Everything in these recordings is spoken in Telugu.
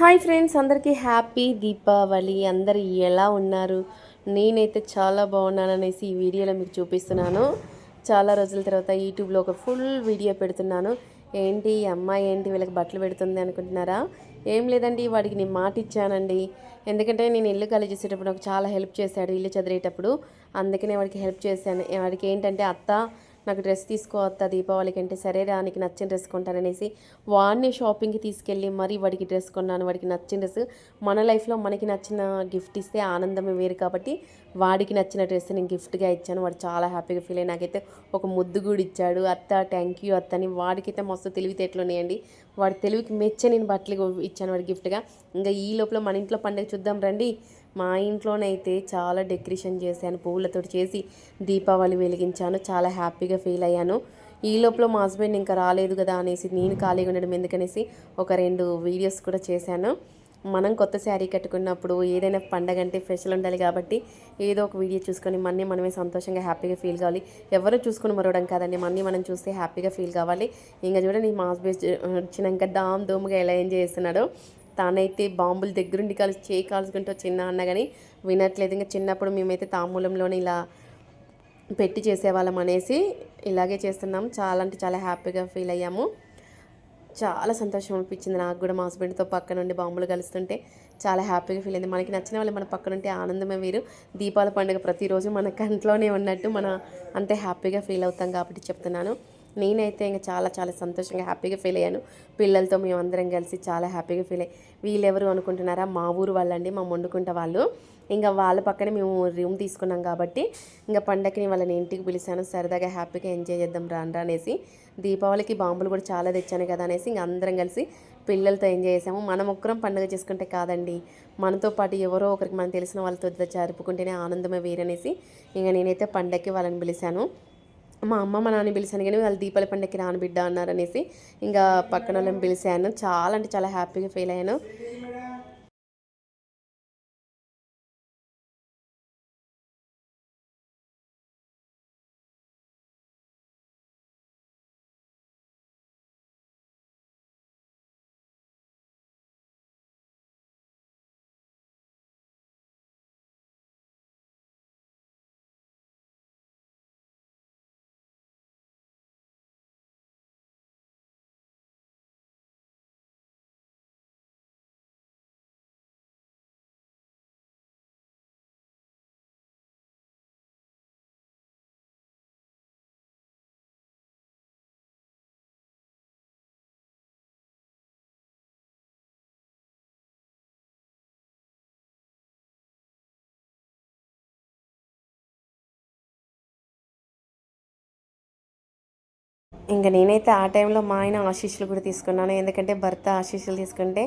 హాయ్ ఫ్రెండ్స్ అందరికీ హ్యాపీ దీపావళి. అందరు ఎలా ఉన్నారు? నేనైతే చాలా బాగున్నాను అనేసి ఈ వీడియోలో మీకు చూపిస్తున్నాను. చాలా రోజుల తర్వాత యూట్యూబ్లో ఒక ఫుల్ వీడియో పెడుతున్నాను. ఏంటి ఈ అమ్మాయి ఏంటి వీళ్ళకి బట్టలు పెడుతుంది అనుకుంటున్నారా? ఏం లేదండి వాడికి నేను మాట ఇచ్చానండి. ఎందుకంటే నేను ఇల్లు ఖాళీ చేసేటప్పుడు నాకు చాలా హెల్ప్ చేశాడు ఇల్లు చదివేటప్పుడు. అందుకనే వాడికి హెల్ప్ చేశాను. వాడికి ఏంటంటే అత్త నాకు డ్రెస్ తీసుకోవద్దా దీపావళికి అంటే సరే రా నచ్చిన డ్రెస్ కొంటాననేసి వాడిని షాపింగ్కి తీసుకెళ్ళి మరీ వాడికి డ్రెస్ కొన్నాను వాడికి నచ్చిన డ్రెస్. మన లైఫ్లో మనకి నచ్చిన గిఫ్ట్ ఇస్తే ఆనందమే వేరు కాబట్టి వాడికి నచ్చిన డ్రెస్ నేను గిఫ్ట్గా ఇచ్చాను. వాడు చాలా హ్యాపీగా ఫీల్ అయ్యి నాకైతే ఒక ముద్దు కూడా ఇచ్చాడు. అత్త థ్యాంక్ యూ అత్త అని వాడికైతే మస్తు తెలివితేటలు ఉన్నాయండి. వాడి తెలివికి మెచ్చ నేను బట్టలు ఇచ్చాను వాడి గిఫ్ట్గా. ఇంకా ఈ లోపల మన ఇంట్లో పండుగ చూద్దాం రండి. మా ఇంట్లోనైతే చాలా డెకరేషన్ చేశాను పువ్వులతో చేసి దీపావళి వెలిగించాను చాలా హ్యాపీగా ఫీల్ అయ్యాను. ఈ లోపల మా హస్బెండ్ ఇంకా రాలేదు కదా అనేసి నేను ఖాళీగా ఉండడం ఎందుకనేసి ఒక రెండు వీడియోస్ కూడా చేశాను. మనం కొత్త శారీ కట్టుకున్నప్పుడు ఏదైనా పండగ అంటే స్పెషల్ ఉండాలి కాబట్టి ఏదో ఒక వీడియో చూసుకొని మన్నీ మనమే సంతోషంగా హ్యాపీగా ఫీల్ కావాలి. ఎవరు చూసుకొని మరవడం కాదండి మన్నీ మనం చూస్తే హ్యాపీగా ఫీల్ కావాలి. ఇంకా చూడండి మా హస్బెండ్ వచ్చినాక దామ్ దూమ్గా ఎలా ఎంజాయ్ చేస్తున్నాడో. తానైతే బాంబులు దగ్గరుండి కలిసి చేయి కాల్చుకుంటూ చిన్న అన్న కానీ వినట్లేదు. ఇంకా చిన్నప్పుడు మేమైతే తాంబూలంలోనే ఇలా పెట్టి చేసేవాళ్ళం అనేసి ఇలాగే చేస్తున్నాం. చాలా అంటే చాలా హ్యాపీగా ఫీల్ అయ్యాము. చాలా సంతోషం అనిపించింది నాకు కూడా మా హస్బెండ్తో పక్క నుండి బాంబులు కలుస్తుంటే. చాలా హ్యాపీగా ఫీల్ అయింది. మనకి నచ్చిన వాళ్ళు మన పక్కన ఉంటే ఆనందమే వేరు. దీపావళి పండుగ ప్రతిరోజు మన కంట్లోనే ఉన్నట్టు మన అంతే హ్యాపీగా ఫీల్ అవుతాం కాబట్టి చెప్తున్నాను. నేనైతే ఇంకా చాలా చాలా సంతోషంగా హ్యాపీగా ఫీల్ అయ్యాను. పిల్లలతో మేము అందరం కలిసి చాలా హ్యాపీగా ఫీల్ అయ్యి వీళ్ళెవరు అనుకుంటున్నారా? మా ఊరు వాళ్ళండి మా మొండుకుంట వాళ్ళు. ఇంకా వాళ్ళ పక్కనే మేము రూమ్ తీసుకున్నాం కాబట్టి ఇంకా పండగని వాళ్ళని ఇంటికి పిలిచాను. సరదాగా హ్యాపీగా ఎంజాయ్ చేద్దాం రానరా అనేసి దీపావళికి బాంబులు కూడా చాలా తెచ్చాను కదా అనేసి ఇంకా అందరం కలిసి పిల్లలతో ఎంజాయ్ చేసాము. మనం ఒక్కరం పండుగ చేసుకుంటే కాదండి మనతో పాటు ఎవరో ఒకరికి మనం తెలిసిన వాళ్ళతో జరుపుకుంటేనే ఆనందమే వేరనేసి ఇంకా నేనైతే పండగకి వాళ్ళని పిలిచాను. మా అమ్మ మా నాన్న పిలిచాను కానీ వాళ్ళు దీపాల పండుగకి రాను అన్నారు అనేసి. ఇంకా పక్కన వాళ్ళని పిలిచాను. చాలా అంటే చాలా హ్యాపీగా ఫీల్ అయ్యాను. ఇంకా నేనైతే ఆ టైంలో మా ఆయన ఆశీస్సులు కూడా తీసుకున్నాను. ఎందుకంటే భర్త ఆశీస్సులు తీసుకుంటే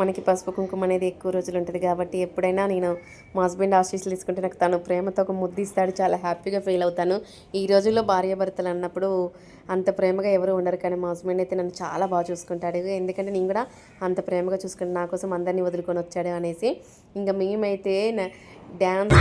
మనకి పసుపు కుంకుమ అనేది ఎక్కువ రోజులు ఉంటుంది కాబట్టి ఎప్పుడైనా నేను మా హస్బెండ్ ఆశీస్సులు తీసుకుంటే నాకు తను ప్రేమతో ఒక ముద్దు ఇస్తాడు. చాలా హ్యాపీగా ఫీల్ అవుతాను. ఈ రోజుల్లో భార్యాభర్తలు అన్నప్పుడు అంత ప్రేమగా ఎవరు ఉండరు కానీ మా హస్బెండ్ అయితే నన్ను చాలా బాగా చూసుకుంటాడు. ఎందుకంటే నేను కూడా అంత ప్రేమగా చూసుకుంటాను నా కోసం అందరినీ వదులుకొని వచ్చాడు అనేసి. ఇంకా మేమైతే డ్యాన్స్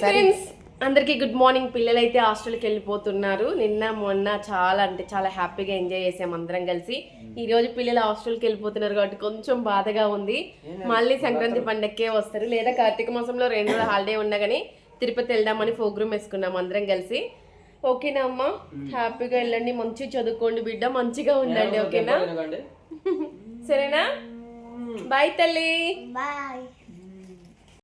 ఒకసారి అందరికీ గుడ్ మార్నింగ్ పిల్లలైతే హాస్టల్కి వెళ్ళిపోతున్నారు. నిన్న మొన్న చాలా అంటే చాలా హ్యాపీగా ఎంజాయ్ చేసాం అందరం కలిసి. ఈ రోజు పిల్లలు హాస్టల్కి వెళ్ళిపోతున్నారు కాబట్టి కొంచెం బాధగా ఉంది. మళ్ళీ సంక్రాంతి పండగకే వస్తారు. లేదా కార్తీక మాసంలో రెండు రోజులు హాలిడే ఉన్నా కానీ తిరుపతి వెళ్దామని ప్రోగ్రామ్ వేసుకున్నాం అందరం కలిసి. ఓకేనా అమ్మ? హ్యాపీగా వెళ్ళండి మంచి చదువుకోండి బిడ్డ మంచిగా ఉండండి ఓకేనా? సరేనా? బాయ్ తల్లి. బాయ్